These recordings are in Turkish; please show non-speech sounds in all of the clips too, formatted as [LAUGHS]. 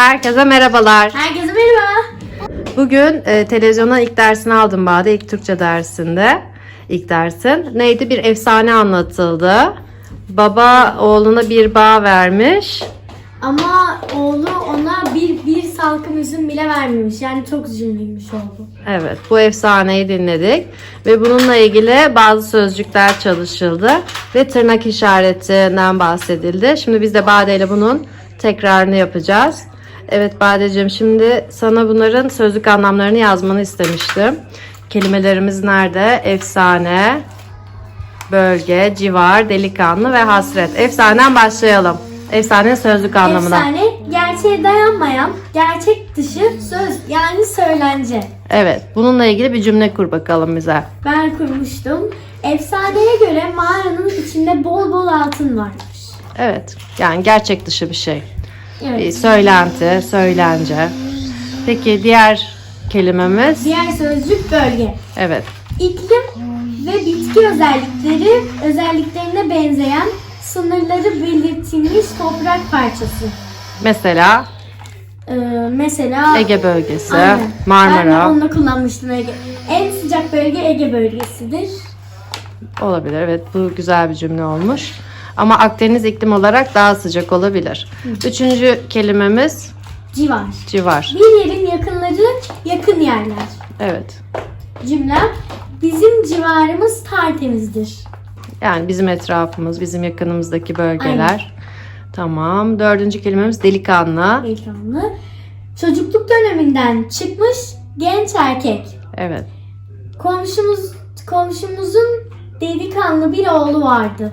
Herkese merhabalar. Herkese merhaba. Bugün e, televizyondan ilk dersini aldım Bade. ilk Türkçe dersinde. İlk dersin. Neydi? Bir efsane anlatıldı. Baba oğluna bir bağ vermiş. Ama oğlu ona bir bir salkım üzüm bile vermemiş. Yani çok üzümlüymüş oğlu. Evet, bu efsaneyi dinledik ve bununla ilgili bazı sözcükler çalışıldı ve tırnak işaretinden bahsedildi. Şimdi biz de Bade ile bunun tekrarını yapacağız. Evet Badeciğim şimdi sana bunların sözlük anlamlarını yazmanı istemiştim. Kelimelerimiz nerede? Efsane, bölge, civar, delikanlı ve hasret. Efsaneden başlayalım. Efsanenin sözlük anlamına. Efsane, gerçeğe dayanmayan, gerçek dışı söz yani söylence. Evet, bununla ilgili bir cümle kur bakalım bize. Ben kurmuştum. Efsaneye göre mağaranın içinde bol bol altın varmış. Evet, yani gerçek dışı bir şey. Bir söylenti, söylence. Peki diğer kelimemiz? Diğer sözcük bölge. Evet. İklim ve bitki özellikleri özelliklerine benzeyen sınırları belirtilmiş toprak parçası. Mesela Ee, mesela Ege bölgesi, Aynen. Ben de Marmara onunla kullanmıştım Ege. En sıcak bölge Ege bölgesidir. olabilir. Evet, bu güzel bir cümle olmuş. Ama Akdeniz iklim olarak daha sıcak olabilir. Üçüncü kelimemiz Civar. civar. Bir yerin yakınları yakın yerler. Evet. Cümlem bizim civarımız tertemizdir. Yani bizim etrafımız, bizim yakınımızdaki bölgeler. Tamam. Dördüncü kelimemiz delikanlı. Ekranlı. Çocukluk döneminden çıkmış genç erkek. Evet. Komşumuz komşumuzun delikanlı bir oğlu vardı.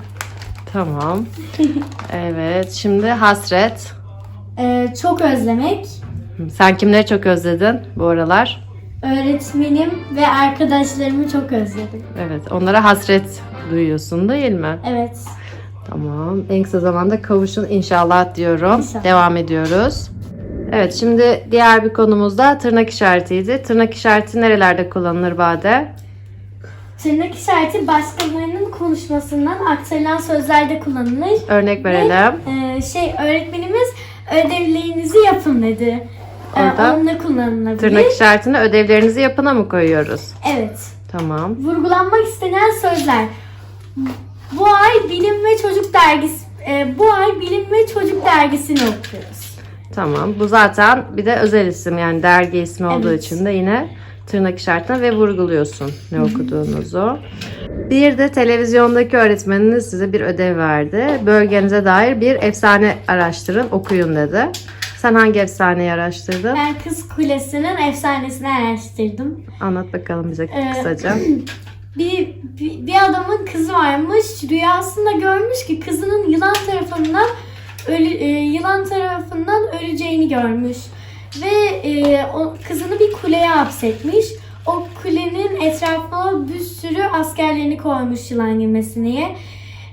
Tamam. [LAUGHS] Evet. Şimdi hasret. Ee, çok özlemek. Sen kimleri çok özledin bu aralar? Öğretmenim ve arkadaşlarımı çok özledim. Evet, onlara hasret duyuyorsun değil mi? Evet. Tamam. En kısa zamanda kavuşun inşallah diyorum. İnşallah. Devam ediyoruz. Evet, şimdi diğer bir konumuz da tırnak işaretiydi. Tırnak işareti nerelerde kullanılır Bade? Tırnak işareti başkalarının konuşmasından aktarılan sözlerde kullanılır. Örnek verelim. Ee, şey öğretmenimiz ödevlerinizi yapın dedi. Ee, Orada onunla kullanılabilir. Tırnak işaretini ödevlerinizi yapına mı koyuyoruz? Evet. Tamam. Vurgulanmak istenen sözler. Bu ay Bilim ve Çocuk dergisi e, bu ay Bilim ve Çocuk dergisini okuyoruz. Tamam. Bu zaten bir de özel isim yani dergi ismi olduğu Evet. için de yine tırnak işaretine ve vurguluyorsun ne okuduğunuzu. Bir de televizyondaki öğretmeniniz size bir ödev verdi. Bölgenize dair bir efsane araştırın, okuyun dedi. Sen hangi efsaneyi araştırdın? Ben Kız Kulesi'nin efsanesini araştırdım. Anlat bakalım bize Ee, kısaca. [CLEARS THROAT] Bir, bir, bir adamın kızı varmış. Rüyasında görmüş ki kızının yılan tarafından ölü, e, yılan tarafından öleceğini görmüş. Ve e, o kızını bir kuleye hapsetmiş. O kulenin etrafına bir sürü askerlerini koymuş yılan diye.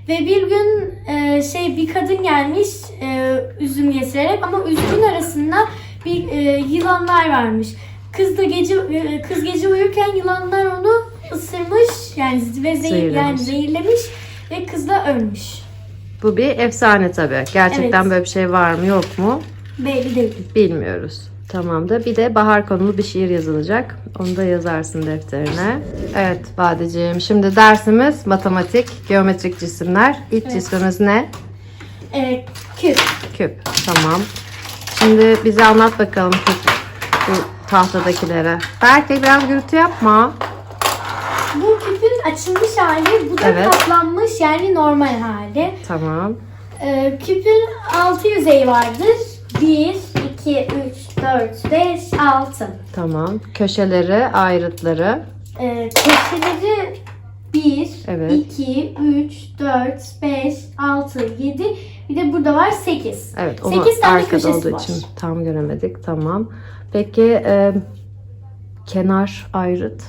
Ve bir gün e, şey bir kadın gelmiş e, üzüm getirerek ama üzümün arasında bir e, yılanlar varmış. Kız da gece e, kız gece uyurken yılanlar onu ısırmış yani ve zehir, Zehirlemiş. yani zehirlemiş ve kız da ölmüş. Bu bir efsane tabii. Gerçekten Evet. böyle bir şey var mı yok mu Belli değil. bilmiyoruz. Tamam da bir de bahar konulu bir şiir yazılacak. Onu da yazarsın defterine. Evet Badeciğim. Şimdi dersimiz matematik, geometrik cisimler. İlk Evet. cismimiz ne? E, küp. Küp. Tamam. Şimdi bize anlat bakalım küp bu tahtadakilere. Belki biraz gürültü yapma. Bu küpün açılmış hali, bu da Evet. katlanmış yani normal hali. Tamam. Ee, küpün 6 yüzeyi vardır. 1, 2, 3, 4, 5, 6. Tamam. Köşeleri, ayrıtları. Ee, köşeleri 1, Evet. 2, 3, 4, 5, 6, 7. Bir de burada var 8. Evet onu 8 tane arkada köşesi olduğu var. için tam göremedik. Tamam. Peki e, kenar ayrıt.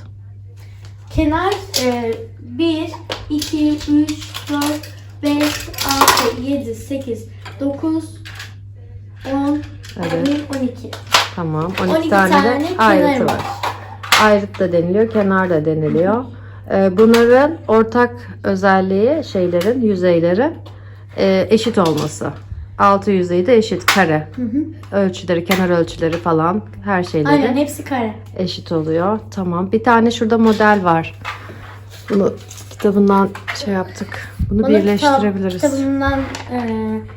Kenar 1, 2, 3, 4, 5, 6, 7, 8, 9, 10, Evet. 11, 12. Tamam. 12, 12 tane, tane de ayrıtı var. var. Ayrıt da deniliyor, kenar da deniliyor. E, bunların ortak özelliği şeylerin, yüzeyleri e, eşit olması. Altı yüzeyi de eşit kare. Ölçüleri, kenar ölçüleri falan her şeyleri Aynen hepsi kare. eşit oluyor. Tamam. Bir tane şurada model var. Bunu kitabından şey yaptık. Bunu Onu birleştirebiliriz. Kitabından e,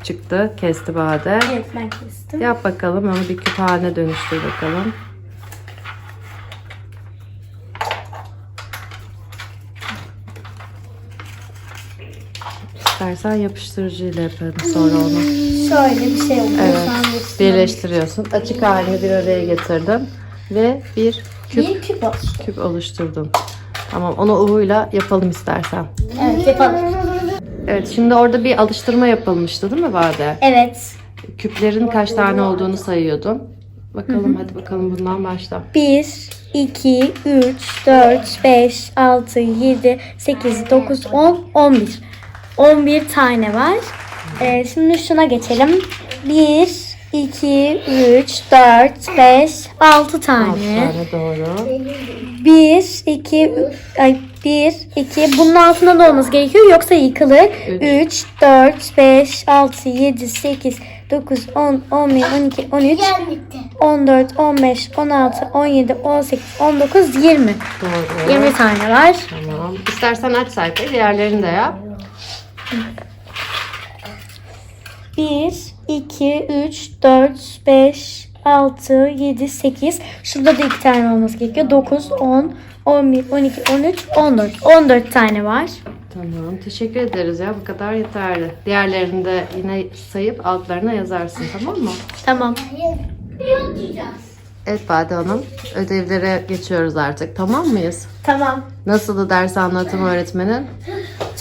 Çıktı. Kesti Bade. evet ben kestim. Yap bakalım. Onu bir küp haline dönüştür bakalım. İstersen yapıştırıcıyla yapalım sonra onu. Şöyle bir şey oluyor. Evet. Birleştiriyorsun. Açık halini bir araya getirdim. Ve bir küp, Bir küp olsun. küp oluşturdum. Tamam onu U'yla yapalım istersen. Evet yapalım. Evet şimdi orada bir alıştırma yapılmıştı değil mi Bade? Evet. Küplerin kaç tane olduğunu sayıyordun. Bakalım hadi bakalım bundan başla. 1, 2, 3, 4, 5, 6, 7, 8, 9, 10, 11. 11 tane var. Ee, şimdi şuna geçelim. 1, 2, 3, 4, 5, 6 Altı tane. tane doğru. 1, 2, ay 1, 2. Bunun altında da olması gerekiyor yoksa yıkılır. Üç. 3, 4, 5, 6, 7, 8, 9, 10, 11, 12, 13, 14, 15, 16, 17, 18, 19, 20. Doğru. 20 tane var. Tamam. İstersen aç sayfayı diğerlerini de yap. 1, 2, 3, 4, 5, 6, 7, 8. Şurada da 2 tane olması gerekiyor. 9, 10, 11, 12, 13, 14. 14 tane var. Tamam. Teşekkür ederiz ya. Bu kadar yeterli. Diğerlerini de yine sayıp altlarına yazarsın tamam mı? Tamam. Evet Bade Hanım. Ödevlere geçiyoruz artık. Tamam mıyız? Tamam. Nasıldı ders anlatım öğretmenin?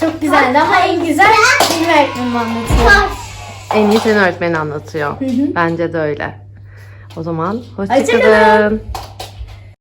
Çok güzeldi ama en güzel benim öğretmenim anlatıyor. En iyi senin öğretmenin anlatıyor. Bence de öyle. O zaman Hoşça hoşçakalın.